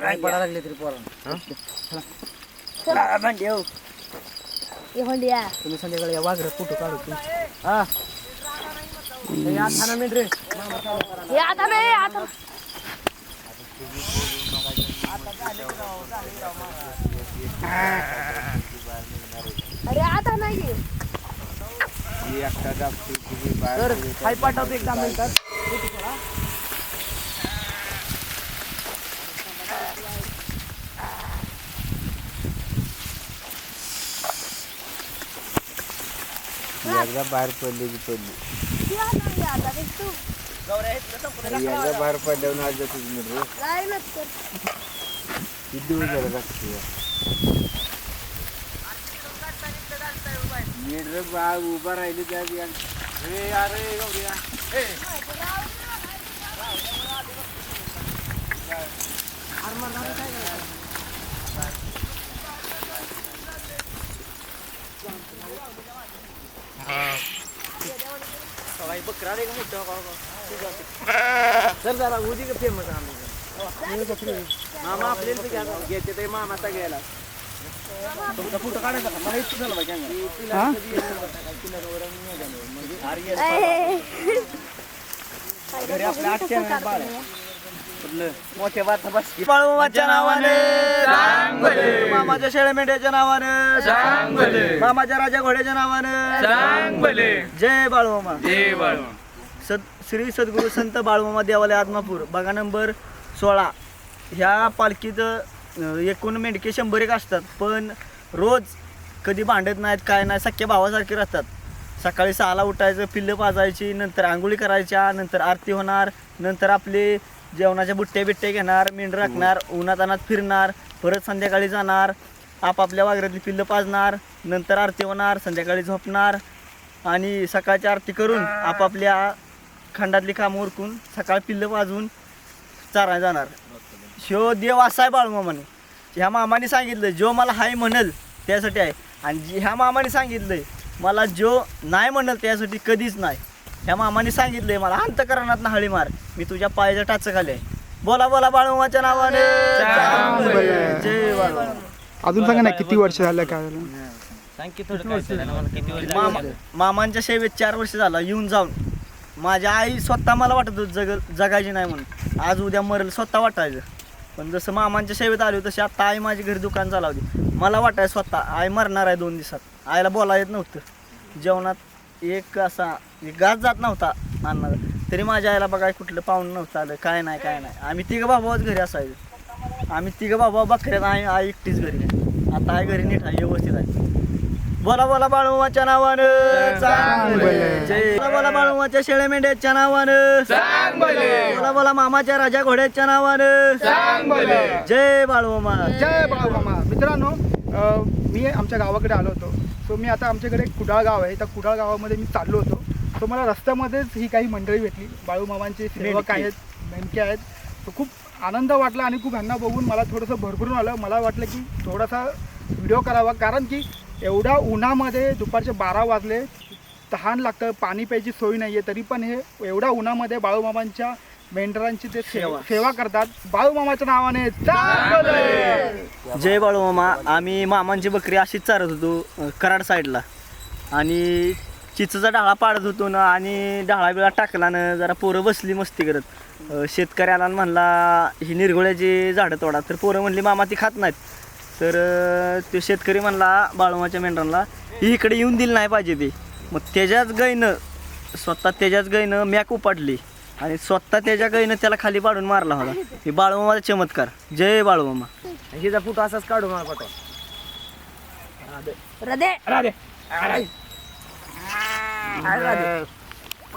काय पडायला लागले तरी पोरांना. भांडी ये. होंडिया तुम्ही संध्याकाळी वाघर फोटो काढू हा. ये आता नाही आता. अरे आता नाही. तर हाय पाठवतो एक दहा मिनिटात. एकदा बाहेर पडली की पडली. एकदा बाहेर पडल्यावर आज जातो मित्र काय किती दिवस झाले लागते मित्र बा उभा राहिली त्या अरे अरे गौऱ्या बकरा रे मोठं सर जरा उदी का फेमस आम्ही मामा आपल्याला तर घ्या घेते ते मामाचा घ्यायला. तुमचा फोटो काढायचा? का मला इतकं झालं पाहिजे घरी आपल्या आठशे बाळ मोठ्या बाता बस बाळूमाच्या मामाच्या शेळ्या मेंढ्याच्या नावाने. मामाच्या राजा घोड्याच्या नावाने. जय बाळूमामा. सद श्री सद्गुरू संत बाळूमामा देवालय आदमापूर बघा नंबर सोळा. ह्या पालखीत एकूण मेंढके शंभर एक असतात पण रोज कधी भांडत नाहीत काय नाही सख्या भावासारखे राहतात. सकाळी सहाला उठायचं पिल्लं पाजायची नंतर आंघोळी करायच्या नंतर आरती होणार नंतर आपले जेवणाच्या बुट्ट्या बिट्ट्या घेणार मेंढ राखणार उन्हात अनात फिरणार परत संध्याकाळी जाणार आपापल्या वाघरातली पिल्लं पाजणार नंतर आरती होणार संध्याकाळी झोपणार आणि सकाळची आरती करून आपापल्या खंडातली कामं उरकून सकाळ पिल्लं पाजून चारायला जाणार. शो देव असा आहे बाळूमामाने ह्या मामाने सांगितलं जो मला हाय म्हणल त्यासाठी आहे. आणि ह्या मामाने सांगितलंय मला जो नाही म्हणल त्यासाठी कधीच नाही. ह्या मामाने सांगितलंय मला अंतकरणात हळी मार मी तुझ्या पायाच्या टाच खाली आहे. बोला बोला बाळूमाच्या नावाने. अजून सांगा ना किती वर्ष झालं काय झालं? मामा मामांच्या सेवेत चार वर्ष झाला येऊन जाऊन. माझ्या आई स्वतः मला वाटत होतं जग जगायची नाही म्हणून. आज उद्या मरेल स्वतः वाटायचं. पण जसं मामांच्या सेवेत आली तशी आता आई माझी घरी दुकान चालवली. मला वाटायचं स्वतः आई मरणार आहे दोन दिवसात. आईला बोला येत नव्हतं. जेवणात एक असा एक घास जात नव्हता अन्नाचा तरी माझ्या आईला बघाय कुठलं पाहून नव्हतं आलं. काय नाही काय नाही. आम्ही तिघं बाबाच घरी असायचो. आम्ही तिघं बाबा बकऱ्यात आई आई एकटीच घरी. आता आई घरी नीट आहे व्यवस्थित आहे. बोला बोला बाळूमाच्या नावानं. बोला बोला बाळूमाच्या शेळ्या मेंढ्याच्या नावानं बोला बोला मामाच्या राजा घोड्याच्या नावानं. जय बाळूमामा. जय बाळूमामा. मित्रांनो मी आमच्या गावाकडे आलो होतो. सो मी आता आमच्याकडे एक कुडाळ गाव आहे. त्या कुडाळ गावामध्ये मी चाललो होतो. सो मला रस्त्यामध्येच ही काही मंडळी भेटली. बाळूमामांचे सेवक. आहेत नेमके आहेत. तर खूप आनंद वाटला आणि खूप ह्यांना बघून मला थोडंसं भरभरून आलं. मला वाटलं की थोडासा व्हिडिओ करावा. कारण की एवढ्या उन्हामध्ये दुपारचे बारा वाजले तहान लागतं पाणी प्यायची सोय नाही आहे तरी पण हे एवढ्या उन्हामध्ये बाळूमामांच्या मेंढरांची ते सेवा. सेवा. करतात. बाळूमामाच्या नावाने चांगलं जय बाळूमामा आम्ही मामांची बकरी अशीच चारत होतो कराड साईडला आणि चिचचा डाळा पाडत होतो ना आणि डाळा बिळा टाकला ना जरा पोरं बसली मस्ती करत. शेतकऱ्याला म्हणला ही निर्गोळ्याची झाडं तोडा. तर पोरं म्हणली मामा ती खात नाहीत. तर तो शेतकरी म्हणला बाळूमाच्या मेंढरांना ही इकडे येऊन दिली नाही पाहिजे ती. मग त्याच्याच गाईनं स्वतः त्याच्याच गाईनं मॅक उपाडली आणि स्वतः त्याच्या गाईनं त्याला खाली पाडून मारला होता. ही बाळूमामाचा चमत्कार. जय बाळूमामा. हिचा फोटो असाच काढू मला हृदय राधे. राधे